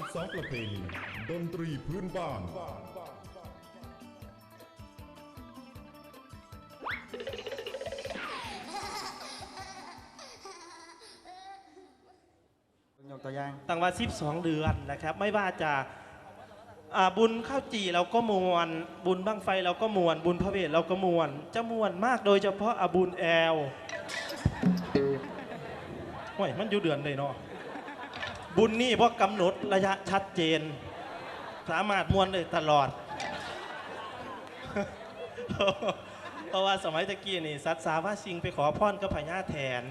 12ประเพณีดนตรีพื้นบ้าน ยกตัวอย่างตั้งว่า12 เดือนนะครับ ไม่ว่าจะอ่าบุญข้าวจี่เราก็มวน บุญบั้งไฟเราก็มวน บุญพระเวทเราก็มวนจะมวนมากโดยเฉพาะอาบุญแอลโอ้ยมันอยู่เดือนเลยเนาะ บุญนี่เพราะกำหนดระยะชัดเจน สามารถมวนได้ตลอด เพราะว่าสมัยตะกี้นี่สัตว์สาว่าสิงไปขอพรกับพญาแถน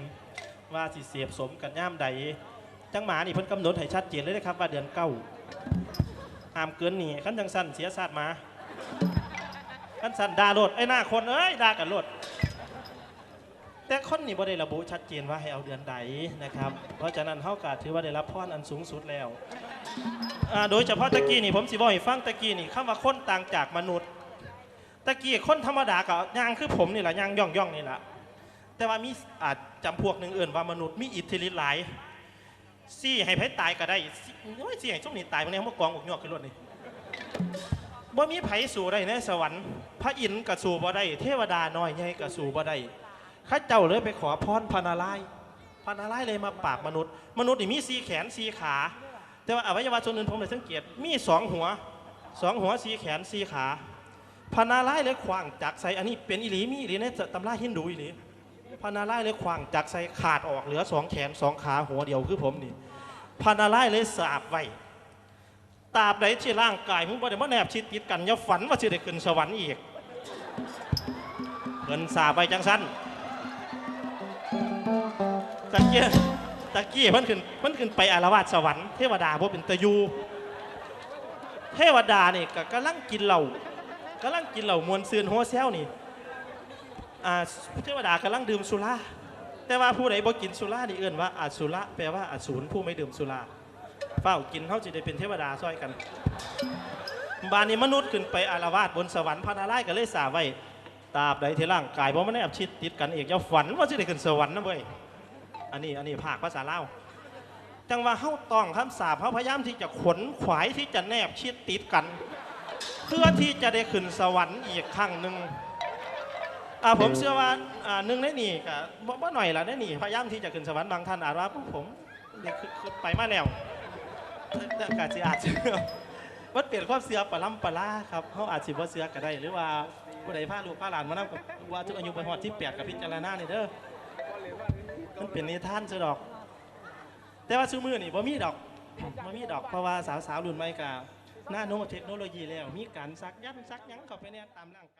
ว่าสิเสียบสมกันย่ามใด จังหมานี่เพิ่นกำหนดให้ชัดเจนเลยนะครับ ว่าเดือนเก้าห้ามเกินนี่ขั้นจังสั้นเสียศาสตร์มาขั้นสั้นดาโลดไอ้หน้าคนเอ้ยดากันโลด แต่คนนี่บ่ได้ระบุชัดเจนว่าให้เอาเดือนใดนะครับ เพราะฉะนั้นเฮาก็ถือว่าได้รับพรอันสูงสุดแล้วอ่าโดยเฉพาะตะกี้นี่ผมสิบอกให้ฟังตะกี้นี่คำว่าคนต่างจากมนุษย์ ตะกี้คนธรรมดาก็ย่างคือผมนี่แหละย่างย่องย่องนี่แหละแต่ว่ามีอาจจำพวกหนึ่งเอื่นว่ามนุษย์มีอิทธิฤทธิ์หลายซี่ให้ไผตายก็ได้ซี่ซี่ให้ส้มนี่ตายมันเนี่ยมักองอกยอกขึ้นรถนี่บ่มีไผสู่ได้ในสวรรค์ พระอินทร์ก็สู่บ่ได้ เทวดาน้อยใหญ่ก็สู่บ่ได้ ข้าเจ้าเลยไปขอพรพนารายพนารายเลยมาปราบมนุษย์ มนุษย์นี่มีสีแขนสีขา แต่ว่าอวัยวะส่วนอื่นผมเลยสังเกตมีสองหัวสองหัวสีแขนสีขาพนารายเลยขวางจากใส่อันนี้เป็นอิหลีมีอิหลีในตำราฮินดูอิหลีพนารายเลยขวางจากใส่ขาดออกเหลือสองแขนสองขาหัวเดียวคือผมนี่พนารายเลยสาบไว้ตาบใดที่ร่างกายมึงบ่ได้มาแนบชิดติดกันอย่าฝันว่าจะได้ขึ้นสวรรค์อีกเงินสาบไปจังสั้น ตะเกียตะเกี้มันขึ้นมันขึ้นไปอารวาสสวรรค์เทวดาบ่เป็นตะยูเทวดานี่ก็กำลังกินเหล้ากำลังกินเหล้ามวนซืนโฮเซลนี่อ่าเทวดากำลังดื่มสุราแต่ว่าผู้ใดบ่กินสุรานี่เอื่นว่าอาสุระแปลว่าอาสูรผู้ไม่ดื่มสุราเฝ้ากินเขาจะได้เป็นเทวดาซ้อยกันบานนี้มนุษย์ขึ้นไปอารวาสบนสวรรค์พระนารายณ์ก็เลยสาไว้ตราบใดที่ร่างกายบ่มันได้อับชิดติดกันเอกอย่าฝันว่าจะได้ขึ้นสวรรค์นะเว้ย อันนี้อันนี้ภาคภาษาเล่าจังว่าเฮาต้องคำสาปเฮาพยายามที่จะขวนขวายที่จะแนบชิดติดกัน เพื่อที่จะได้ขึ้นสวรรค์อีกครั้งหนึ่งอ่าผมเชื่อว่าอ่าหนึ่งในนี่ก็บ่บ่หน่อยละในนี่พยายามที่จะขึ้นสวรรค์บางท่านอาจว่าผมเด็กคือไปมาแล้วแต่กาจิอาจจะมันเปลี่ยนความเสือปลาล้ำปลาล่าครับเขาอาจสิบ่าเสือก็ได้ หรือว่าผู้ใดพาลูกพาหลานมานั่งว่าทุกอายุไปหอดที่แปดกับพิจารณาเนี่ยเด้อ มันเป็นนิทานซะดอก แต่ว่าซื้อมือนี่บ่มีดอกบ่มีดอกเพราะว่าสาวๆรุ่นใหม่ก็นาโนเทคโนโลยีแล้ว มีการซักยันซักหยังเข้าไปเนี่ยตามร่างกาย